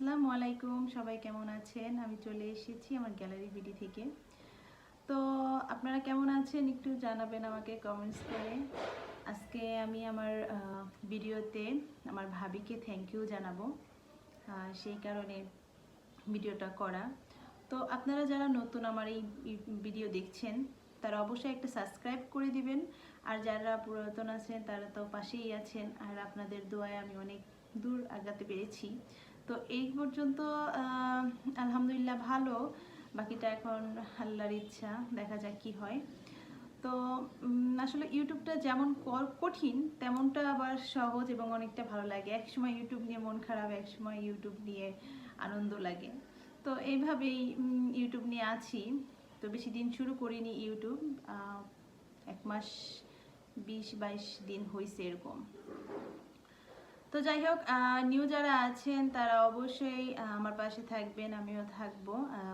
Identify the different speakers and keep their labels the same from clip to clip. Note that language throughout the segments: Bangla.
Speaker 1: আসসালামু আলাইকুম, সবাই কেমন আছেন? আমি চলে এসেছি আমার গ্যালারি ভিডি থেকে। তো আপনারা কেমন আছেন একটু জানাবেন আমাকে কমেন্টস করে। আজকে আমি আমার ভিডিওতে আমার ভাবিকে থ্যাংক ইউ জানাব সেই কারণে ভিডিওটা করা। তো আপনারা যারা নতুন আমার এই এই ভিডিও দেখছেন, তারা অবশ্যই একটা সাবস্ক্রাইব করে দিবেন। আর যারা পুরাতন আছেন, তারা তো পাশেই আছেন। আর আপনাদের দোয়ায় আমি অনেক দূর আগাতে পেরেছি। তো এই পর্যন্ত আলহামদুলিল্লাহ ভালো। বাকিটা এখন আল্লাহর ইচ্ছা, দেখা যাক কি হয়। তো আসলে ইউটিউবটা যেমন কঠিন, তেমনটা আবার সহজ এবং অনেকটা ভালো লাগে। এক সময় ইউটিউব নিয়ে মন খারাপ, এক সময় ইউটিউব নিয়ে আনন্দ লাগে। তো এইভাবেই ইউটিউব নিয়ে আছি। তো বেশি দিন শুরু করিনি ইউটিউব। এক মাস বিশ বাইশ দিন হয়েছে এরকম। তো যাই হোক নিউ যারা আছেন, তারা অবশ্যই আমার পাশে থাকবেন, আমিও থাকব।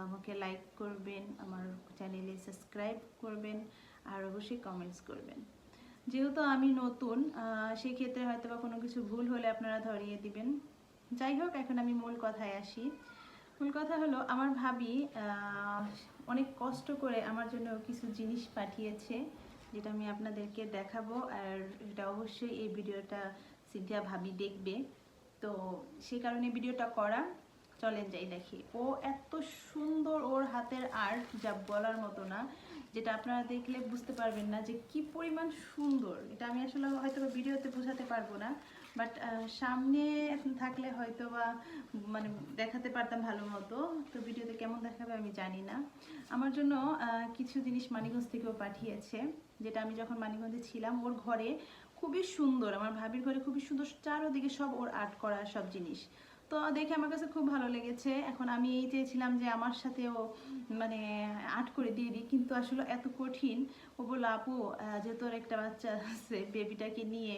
Speaker 1: আমাকে লাইক করবেন, আমার চ্যানেলে সাবস্ক্রাইব করবেন, আর অবশ্যই কমেন্টস করবেন। যেহেতু আমি নতুন সেই ক্ষেত্রে হয়তো বা কোনো কিছু ভুল হলে আপনারা ধরিয়ে দিবেন। যাই হোক, এখন আমি মূল কথায় আসি। মূল কথা হলো, আমার ভাবি অনেক কষ্ট করে আমার জন্য কিছু জিনিস পাঠিয়েছে, যেটা আমি আপনাদেরকে দেখাবো, আর এটা অবশ্যই এই ভিডিওটা সিনথিয়া ভাবি দেখবে। তো সেই কারণে ভিডিওটা করা। চলেন যাই দেখি। ও এত সুন্দর ওর হাতের আর্ট যা বলার মতো না, যেটা আপনারা দেখলে বুঝতে পারবেন না যে কি পরিমাণ সুন্দর। এটা আমি আসলে হয়তো ভিডিওতে বোঝাতে পারব না বাট সামনে থাকলে হয়তো বা মানে দেখাতে পারতাম ভালো মতো। তো ভিডিওতে কেমন দেখাবে আমি জানি না। আমার জন্য কিছু জিনিস মানিগঞ্জ থেকেও পাঠিয়েছে, যেটা আমি যখন মানিগঞ্জে ছিলাম, ওর ঘরে খুবই সুন্দর, আমার ভাবির ঘরে খুবই সুন্দর চারোদিকে সব ওর আর্ট করা সব জিনিস। তো দেখে আমার কাছে খুব ভালো লেগেছে। এখন আমি এই চেয়েছিলাম যে আমার সাথেও মানে আর্ট করে দিয়ে দিই কিন্তু আসলে এত কঠিন। ও বলল, আপু যেহেতু একটা বাচ্চা আছে বেবিটাকে নিয়ে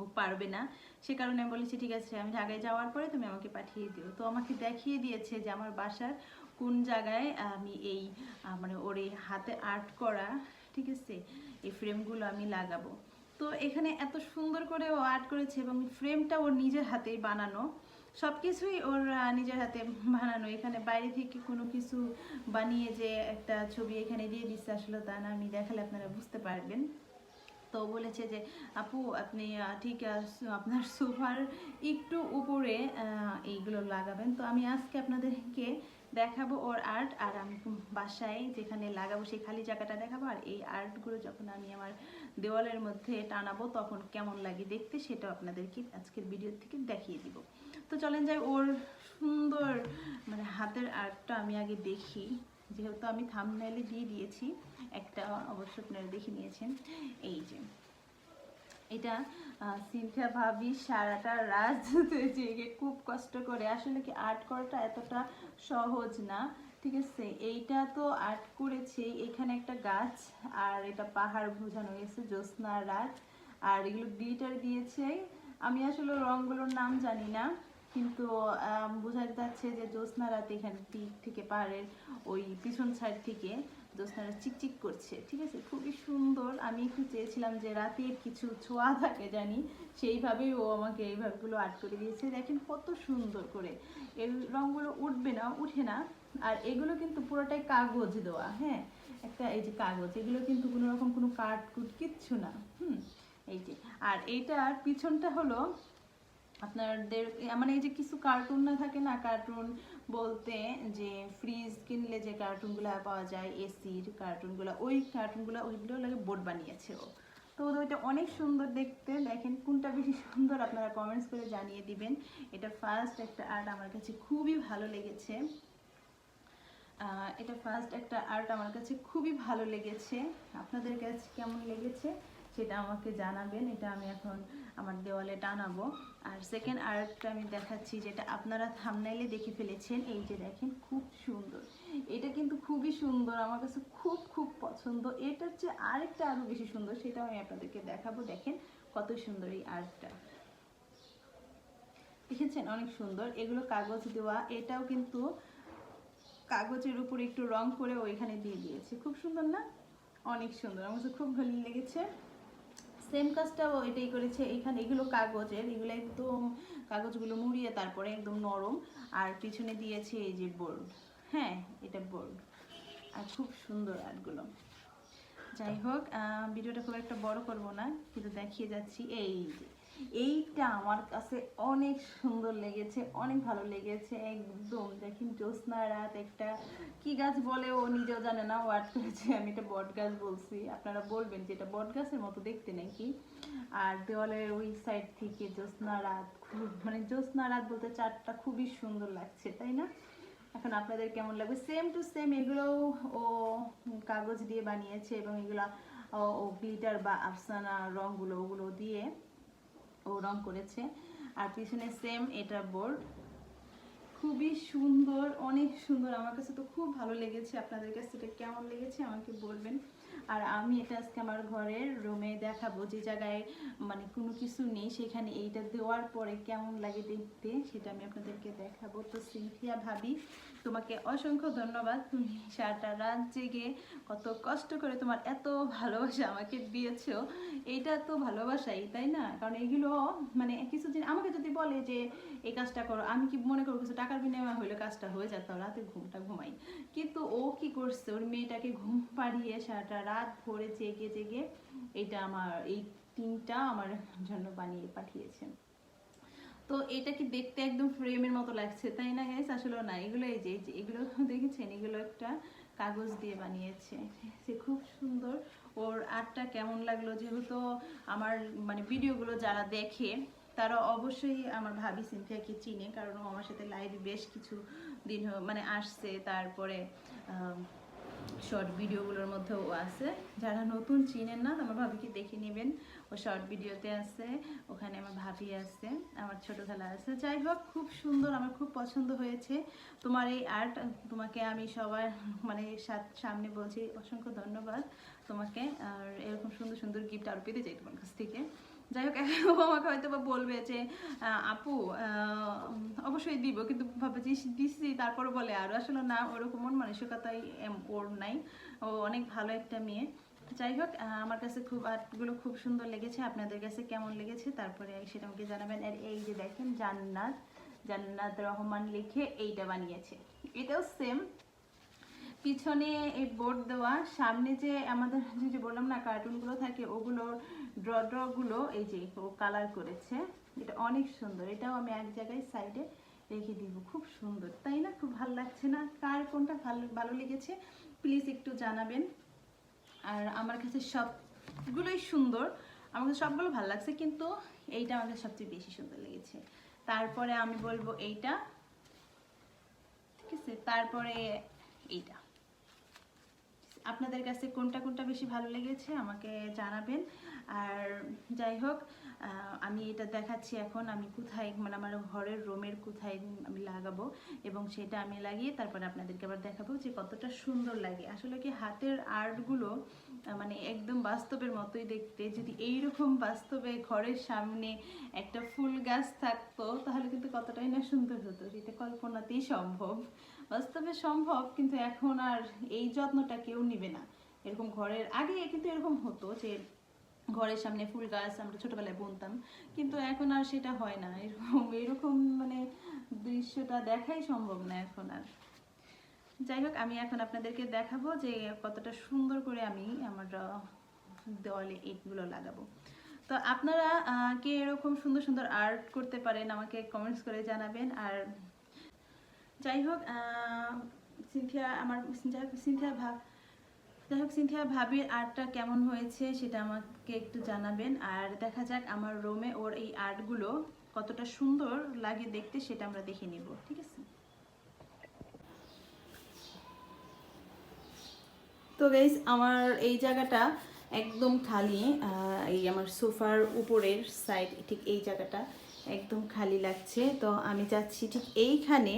Speaker 1: ও পারবে না, সে কারণে আমি বলেছি, ঠিক আছে, আমি ঢাকায় যাওয়ার পরে তুমি আমাকে পাঠিয়ে দিও। তো আমাকে দেখিয়ে দিয়েছে যে আমার বাসার কোন জায়গায় আমি এই মানে ওর এই হাতে আর্ট করা, ঠিক আছে, এই ফ্রেমগুলো আমি লাগাবো। তো এখানে এত সুন্দর করে ও আর্ট করেছে এবং ফ্রেমটা ওর নিজের হাতেই বানানো। সব কিছুই ওর নিজের হাতে বানানো। এখানে বাইরে থেকে কোনো কিছু বানিয়ে যে একটা ছবি এখানে দিয়ে দিচ্ছে আসলে তা না, আমি দেখালে আপনারা বুঝতে পারবেন। তো বলেছে যে, আপু, আপনি ঠিক আপনার সোফার একটু উপরে এইগুলো লাগাবেন। তো আমি আজকে আপনাদেরকে দেখাবো ওর আর্ট আর আমি বাসায় যেখানে লাগাবো সেই খালি জায়গাটা দেখাবো, আর এই আর্টগুলো যখন আমি আমার দেওয়ালের মধ্যে টানাবো তখন কেমন লাগে দেখতে সেটাও আপনাদেরকে আজকের ভিডিও থেকে দেখিয়ে দিব। তো চলেন যাই, ওর সুন্দর মানে হাতের আর্টটা আমি আগে দেখি। যেহেতু আমি থামনাইলে দিয়ে দিয়েছি, একটা অবশ্য আপনারা দেখে নিয়েছেন। এই যে, এটা সিনথিয়া ভাবি, সারাটা রাত জেগে খুব কষ্ট করে। আসলে কি আর্ট করাটা এতটা সহজ না, ঠিক আছে? এইটা তো আর্ট করেছে, এখানে একটা গাছ, আর এটা পাহাড় বোঝানো গেছে জ্যোৎস্না রাত। আর এগুলো গ্লিটার দিয়েছে। আমি আসলে রঙগুলোর নাম জানি না, কিন্তু বোঝা যাচ্ছে যে জ্যোৎস্না রাত এখানে দিক থেকে পাহাড়ের ওই পিছন সাইড থেকে। জ্যোৎস্নারা চিকচিক করছে, ঠিক আছে? খুবই সুন্দর। আমি একটু চেয়েছিলাম যে রাতের কিছু ছোঁয়া থাকে জানি, সেইভাবেই ও আমাকে এইভাবেগুলো আর্ট করে দিয়েছে। দেখেন কত সুন্দর করে। এর রঙগুলো উঠবে না, উঠে না। আর এগুলো কিন্তু পুরোটাই কাগজ দেওয়া হ্যাঁ? একটা এই যে কাগজ, এগুলো কিন্তু কোনো রকম কোনো কাট কুট কিচ্ছু না, হুম? এই যে, আর এইটার পিছনটা হলো আপনাদের মানে এই যে কিছু কার্টুন না থাকে না কার্টুন বলতে যে ফ্রিজ কিনলে যে কার্টুনগুলো পাওয়া যায় এসির কার্টুনগুলো ওই কার্টুনগুলো ওইগুলো লাগে বোর্ড বানিয়েছে ও। তো ওইটা অনেক সুন্দর দেখতে, দেখেন কোনটা বেশি সুন্দর আপনারা কমেন্টস করে জানিয়ে দিবেন। এটা ফার্স্ট একটা আর্ট আমার কাছে খুবই ভালো লেগেছে। এটা ফার্স্ট একটা আর্ট আমার কাছে খুবই ভালো লেগেছে। আপনাদের কাছে কেমন লেগেছে? সেটা আমাকে জানাবেন, এটা আমি এখন আমার দেওয়ালে টানাবো। আর সেকেন্ড আর্টটা আমি দেখাচ্ছি, যেটা আপনারা থামনাইলে দেখে ফেলেছেন, এই যে দেখেন, খুব সুন্দর। এটা কিন্তু খুবই সুন্দর, আমার কাছে খুব খুব পছন্দ। এটার চেয়ে আরেকটা আরও বেশি সুন্দর, সেটাও আমি আপনাদেরকে দেখাবো। দেখেন কত সুন্দর এই আর্টটা। দেখেছেন? অনেক সুন্দর। এগুলো কাগজ দেওয়া, এটাও কিন্তু কাগজের উপর একটু রং করে ওইখানে দিয়ে দিয়েছে। খুব সুন্দর না? অনেক সুন্দর। আমার খুব ভালো লেগেছে। সেম কাজটাও এটাই করেছে। এখানে এগুলো কাগজের, এগুলো একদম কাগজগুলো মুড়িয়ে তারপরে একদম নরম। আর পিছনে দিয়েছে এই যে বোর্ড হ্যাঁ এটা বোর্ড আর খুব সুন্দর আর্টগুলো। যাই হোক ভিডিওটা খুব একটা বড় করব না, কিন্তু দেখিয়ে যাচ্ছি। এই যে। এইটা আমার কাছে অনেক সুন্দর লেগেছে, অনেক ভালো লেগেছে, একদম। দেখেন জ্যোৎস্না রাত একটা, কি গাছ বলে ও নিজেও জানে না ওয়ার্ড করেছে, আমি এটা বট গাছ বলছি। আপনারা বলবেন যে এটা বট গাছের মতো দেখতে নাকি? আর দেওয়ালের ওই সাইড থেকে জ্যোৎস্না রাত, খুব মানে জ্যোৎস্না রাত বলতে চারটা খুবই সুন্দর লাগছে, তাই না? এখন আপনাদের কেমন লাগবে? সেম টু সেম এগুলোও ও কাগজ দিয়ে বানিয়েছে এবং এগুলা ও গ্লিটার বা আফসানা রঙগুলো ওগুলো দিয়ে ও রং করেছে। আর পিছনে সেম এটা বোর্ড খুবই সুন্দর, অনেক সুন্দর। আমার কাছে তো খুব ভালো লেগেছে। আপনাদের কাছে এটা কেমন লেগেছে আমাকে বলবেন। আর আমি এটা আজকে আমার ঘরের রুমে দেখাবো। যে জায়গায় মানে কোনো কিছু নেই, সেখানে এইটা দেওয়ার পরে কেমন লাগে দেখতে, সেটা আমি আপনাদেরকে দেখাবো। তো সিনথিয়া ভাবি তোমাকে অসংখ্য ধন্যবাদ। তুমি সারাটা রাত জেগে কত কষ্ট করে তোমার এত ভালোবাসা আমাকে দিয়েছ। এইটা তো ভালোবাসাই, তাই না? কারণ এগুলো মানে কিছুদিন আমাকে যদি বলে যে, এই কাজটা করো, আমি কি মনে করব কিছু টাকার বিনিময় হলে কাজটা হয়ে যেত রাতে ঘুমটা ঘুমাই। কিন্তু ও কি করছে? ওর মেয়েটাকে ঘুম পাড়িয়ে সারাটা রাত ভরে জেগে জেগে এটা আমার, এই টিমটা আমার জন্য বানিয়ে পাঠিয়েছে। তো এটা কি দেখতে একদম ফ্রেমের মতো লাগছে, তাই না গাইস আসলে না, এগুলো এই যে এগুলো দেখেছেন? এগুলো একটা কাগজ দিয়ে বানিয়েছে। সে খুব সুন্দর। ওর আর্টটা কেমন লাগল? যেহেতু আমার মানে ভিডিওগুলো যারা দেখে, তারা অবশ্যই আমার ভাবি সিনথিয়াকে চিনে, কারণ আমার সাথে লাইভে বেশ কিছু দিন মানে আসছে। তারপরে শর্ট ভিডিওগুলোর মধ্যেও আছে। যারা নতুন চিনেন না, আমার ভাবিকে দেখে নেবেন। ও শর্ট ভিডিওতে আছে, ওখানে আমার ভাবি আছে, আমার ছোট খেলা আছে। যাই হোক, খুব সুন্দর, আমার খুব পছন্দ হয়েছে। তোমার এই আর্ট তোমাকে আমি সবার মানে সামনে বলছি, অসংখ্য ধন্যবাদ। তোমাকে আর এরকম সুন্দর সুন্দর গিফট আরও পেতে চাই তোমার কাছ থেকে। যাই হোক ও আমাকে হয়তো বা বলবে যে আপু অবশ্যই দিব, কিন্তু ভাবে যে দিচ্ছি তারপর বলে আর। আসলে না, ওরকম মন এম- ওর নাই। ও অনেক ভালো একটা মেয়ে। যাই হোক আমার কাছে খুব, আর্টগুলো খুব সুন্দর লেগেছে, আপনাদের কাছে কেমন লেগেছে, তারপরে সেটা আমাকে জানাবেন। আর এই যে দেখেন, জান্নাত জান্নাত রহমান লিখে এইটা বানিয়েছে। এটাও সেম পিছনে এই বোর্ড দেওয়া, সামনে যে আমাদের যে বললাম না কার্টুনগুলো থাকে, ওগুলোর ড্র ড্রগুলো এই যে ও কালার করেছে, এটা অনেক সুন্দর। এটাও আমি এক জায়গায় সাইডে রেখে দিব। খুব সুন্দর, তাই না? খুব ভালো লাগছে না? কার কোনটা ভালো ভালো লেগেছে? প্লিজ একটু জানাবেন। আর আমার কাছে সবগুলোই সুন্দর। আমার কাছে সবগুলো ভালো লাগছে, কিন্তু এইটা আমার কাছে সবচেয়ে বেশি সুন্দর লেগেছে। তারপরে আমি বলব এইটা। ঠিক আছে? তারপরে এইটা। আপনাদের কাছে কোনটা কোনটা বেশি ভালো লেগেছে আমাকে জানাবেন। আর যাই হোক আমি এটা দেখাচ্ছি এখন, আমি কোথায় মানে আমার ঘরের রুমের কোথায় আমি লাগাবো এবং সেটা আমি লাগিয়ে তারপরে আপনাদেরকে আবার দেখাবো যে কতটা সুন্দর লাগে। আসলে কি হাতের আর্টগুলো মানে একদম বাস্তবের মতোই দেখতে। যদি এইরকম বাস্তবে ঘরের সামনে একটা ফুল গাছ থাকতো, তাহলে কিন্তু কতটাই না সুন্দর হতো। সেটা কল্পনাতেই সম্ভব। বাস্তবে সম্ভব, কিন্তু এখন আর এই যত্নটা কেউ নিবে না। এরকম ঘরের আগে কিন্তু এরকম হতো যে ঘরের সামনে ফুল গাছ আমরা ছোটবেলায় বুনতাম, কিন্তু এখন আর সেটা হয় না। এরকম এরকম মানে দৃশ্যটা দেখাই সম্ভব না এখন আর। যাই হোক, আমি এখন আপনাদেরকে দেখাবো যে কতটা সুন্দর করে আমি আমার দেওয়ালে ইটগুলো লাগাবো। তো আপনারা কে এরকম সুন্দর সুন্দর আর্ট করতে পারেন আমাকে কমেন্টস করে জানাবেন। আর যাই হোক সিনথিয়া, আমার সিনথিয়া ভাব যাই হোক সিনথিয়া ভাবির আর্টটা কেমন হয়েছে সেটা আমাকে একটু জানাবেন। আর দেখা যাক আমার রুমে ওর এই আর্টগুলো কতটা সুন্দর লাগে দেখতে সেটা আমরা দেখে নিব, ঠিক আছে? তো গাইজ আমার এই জায়গাটা একদম খালি এই আমার সোফার উপরের সাইড ঠিক এই জায়গাটা। একদম খালি লাগছে। তো আমি যাচ্ছি ঠিক এইখানে।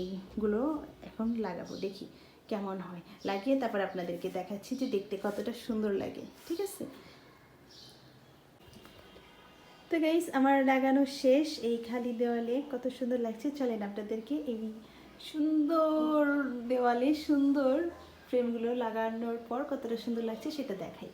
Speaker 1: এইগুলো এখন লাগাবো, দেখি কেমন হয়। লাগিয়ে তারপর আপনাদেরকে দেখাচ্ছি যে দেখতে কতটা সুন্দর লাগে, ঠিক আছে? তো গাইস আমার লাগানো শেষ। এই খালি দেওয়ালে কত সুন্দর লাগছে। চলেন আপনাদেরকে এই সুন্দর দেওয়ালে সুন্দর ফ্রেমগুলো লাগানোর পর কতটা সুন্দর লাগছে সেটা দেখাই।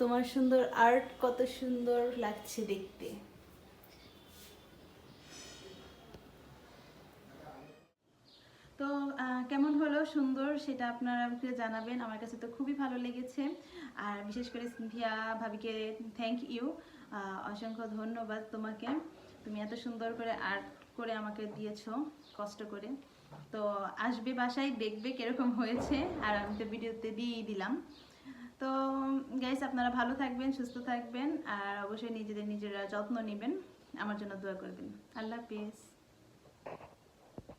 Speaker 1: তোমার সুন্দর আর্ট কত সুন্দর লাগছে দেখতে। তো কেমন হলো? সুন্দর? সেটা আপনারা আমাকে জানাবেন। আমার কাছে তো খুবই ভালো লেগেছে। আর বিশেষ করে সিনথিয়া ভাবিকে থ্যাংক ইউ অসংখ্য ধন্যবাদ তোমাকে। তুমি এত সুন্দর করে আর্ট করে আমাকে দিয়েছ, কষ্ট করে। তো, আসবে বাসায়, দেখবে কীরকম হয়েছে। আর আমি তো ভিডিওতে দিয়েই দিলাম। তো গাইস আপনারা ভালো থাকবেন, সুস্থ থাকবেন, আর অবশ্যই নিজেদের নিজেরা যত্ন নেবেন। আমার জন্য দোয়া করবেন। আল্লাহ হাফিজ।